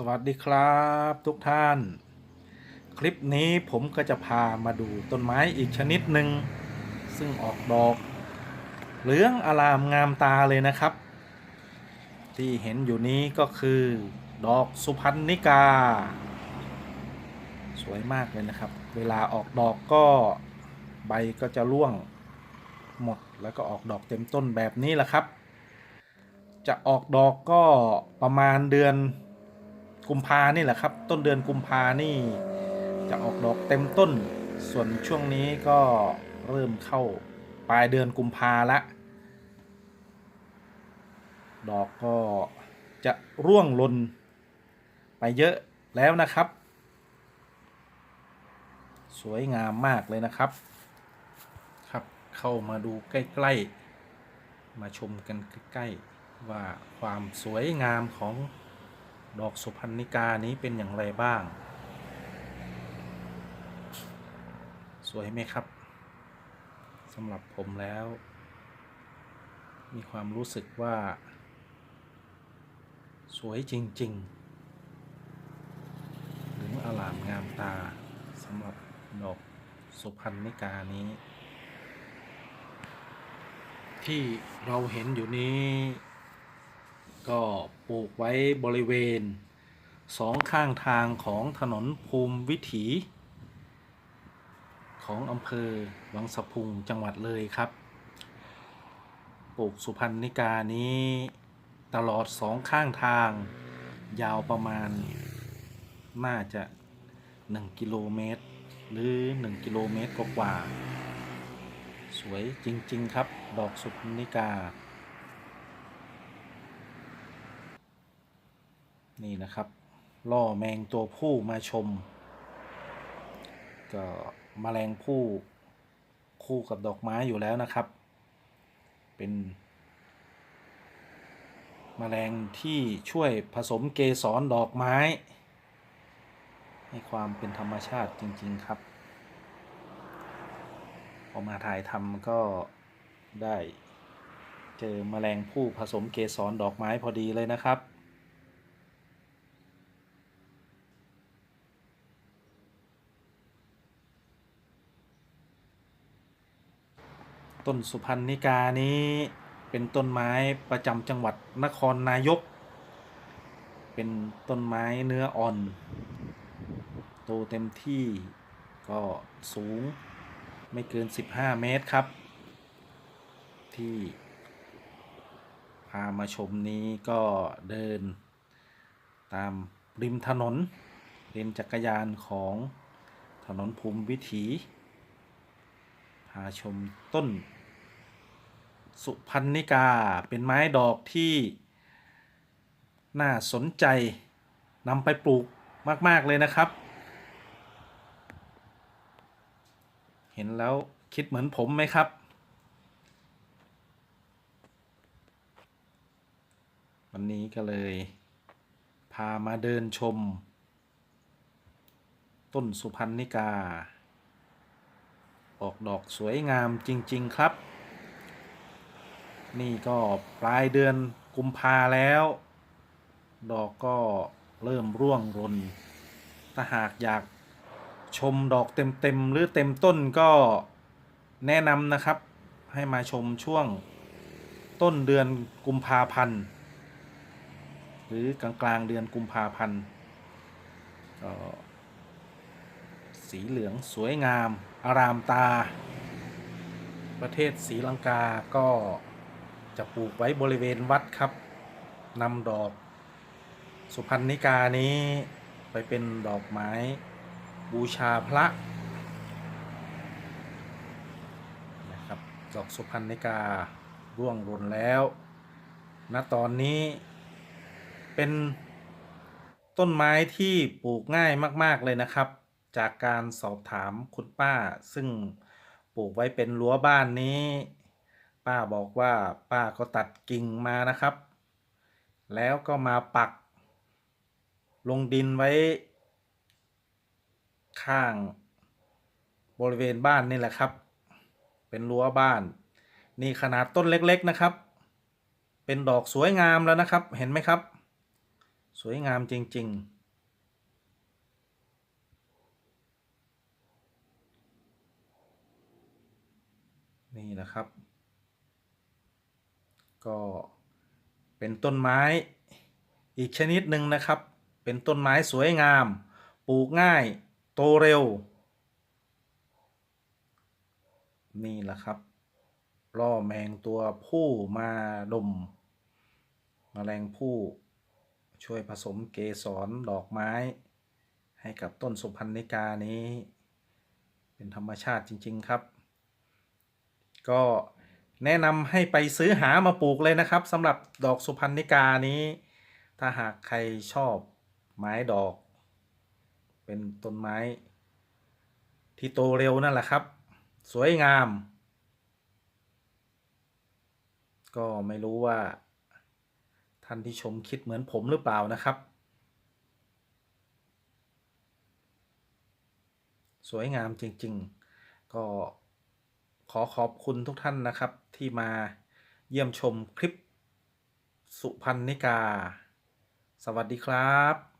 สวัสดีครับทุกท่าน คลิปนี้ผมก็จะพามาดูต้นไม้อีกชนิดหนึ่ง ซึ่งออกดอก เหลืองอลามงามตาเลยนะครับ ที่เห็นอยู่นี้ก็คือ ดอกสุพรรณิกา สวยมากเลยนะครับ เวลาออกดอกก็ใบก็จะร่วงหมดแล้วก็ออกดอกเต็มต้นแบบนี้แหละครับ จะออกดอกก็ประมาณเดือน กุมภานี่แหละครับ ต้นเดือนกุมภานี่ จะออกดอกเต็มต้น ส่วนช่วงนี้ก็เริ่มเข้าปลายเดือนกุมภาละดอกก็จะร่วงหล่นไปเยอะแล้วนะครับ สวยงามมากเลยนะครับ ครับเข้ามาดูใกล้ ๆ มาชมกันใกล้ ๆ ว่าความสวยงามของ ดอกสุพรรณิกานี้เป็นอย่างไรบ้าง สวยไหมครับสำหรับผมแล้ว มีความรู้สึกว่า สวยจริง ๆ หรืออลามงามตาสำหรับดอกสุพรรณิกานี้ ที่เราเห็นอยู่นี้ ก็ปลูกไว้บริเวณสองข้างทางของถนนภูมิวิถี ของอำเภอวังสะพุงจังหวัดเลยครับ ปลูกสุพรรณิกานี้ตลอดสองข้างทาง ยาวประมาณ น่าจะ 1 กิโลเมตร หรือ 1 กิโลเมตรกว่า สวยจริง ๆ ครับ ดอกสุพรรณิกา นี่นะครับล่อแมงตัวผู้มาชม ก็มแมลงผู้คู่กับดอกไม้อยู่แล้วนะครับ เป็นมแมลงที่ช่วยผสมเกสรดอกไม้ ให้ความเป็นธรรมชาติจริง ๆ ครับพอมาถ่ายทำก็ได้เจอมแมลงผู้ผสมเกสรดอกไม้พอดีเลยนะครับ ต้นสุพรรณนิกานี้เป็นต้นไม้ประจำจังหวัดนครนายก เป็นต้นไม้เนื้ออ่อน โตเต็มที่ก็สูงไม่เกิน 15 เมตรครับ ที่พามาชมนี้ก็เดินตามริมถนนเลนจักรยานของถนนภูมิวิถีาชมต้น สุพรรณิกาเป็นไม้ดอกที่ น่าสนใจนำไปปลูกมาก ๆ เลยนะครับ เห็นแล้วคิดเหมือนผมไหมครับ วันนี้ก็เลย พามาเดินชม ต้นสุพรรณิกา ออกดอกสวยงามจริง ๆ ครับ นี่ก็ปลายเดือนกุมภาแล้ว ดอกก็เริ่มร่วงรนถ้าหากอยากชมดอกเต็มๆหรือเต็มต้นก็แนะนำนะครับ ให้มาชมช่วงต้นเดือนกุมภาพันธ์หรือกลางกลางๆเดือนกุมภาพันธ์สีเหลืองสวยงาม อารามตา ประเทศศรีลังกาก็จะปลูกไว้บริเวณวัดครับนำดอก สุพรรณิกานี้ไปเป็นดอกไม้บูชาพระนะครับดอกสุพรรณิการ่วงหล่นแล้วณตอนนี้เป็นต้นไม้ที่ปลูกง่ายมาก ๆ เลยนะครับ จากการสอบถามคุณป้า ซึ่งปลูกไว้เป็นรั้วบ้านนี้ ป้าบอกว่าป้าก็ตัดกิ่งมานะครับ แล้วก็มาปัก ลงดินไว้ ข้างบริเวณบ้านนี่แหละครับ เป็นรั้วบ้าน นี่ขนาดต้นเล็กๆนะครับ เป็นดอกสวยงามแล้วนะครับ เห็นไหมครับ สวยงามจริง ๆ นี่นะครับ ก็เป็นต้นไม้อีกชนิดหนึ่งนะครับ เป็นต้นไม้สวยงาม ปลูกง่าย โตเร็ว นี่แหละครับล่อแมงตัวผู้มาดมแมลงผู้ช่วยผสมเกสรดอกไม้ ให้กับต้นสุพรรณิกานี้ เป็นธรรมชาติจริง ๆ ครับ ก็แนะนำให้ไปซื้อหามาปลูกเลยนะครับสำหรับดอกสุพรรณิกานี้ ถ้าหากใครชอบไม้ดอก เป็นต้นไม้ ที่โตเร็วนั่นแหละครับ สวยงาม ก็ไม่รู้ว่า ท่านที่ชมคิดเหมือนผมหรือเปล่านะครับ สวยงามจริง ๆ ก็ อขอบคุณทุกท่านนะครับ ที่มาเยี่ยมชมคลิปสุพรรณิกา สวัสดีครับ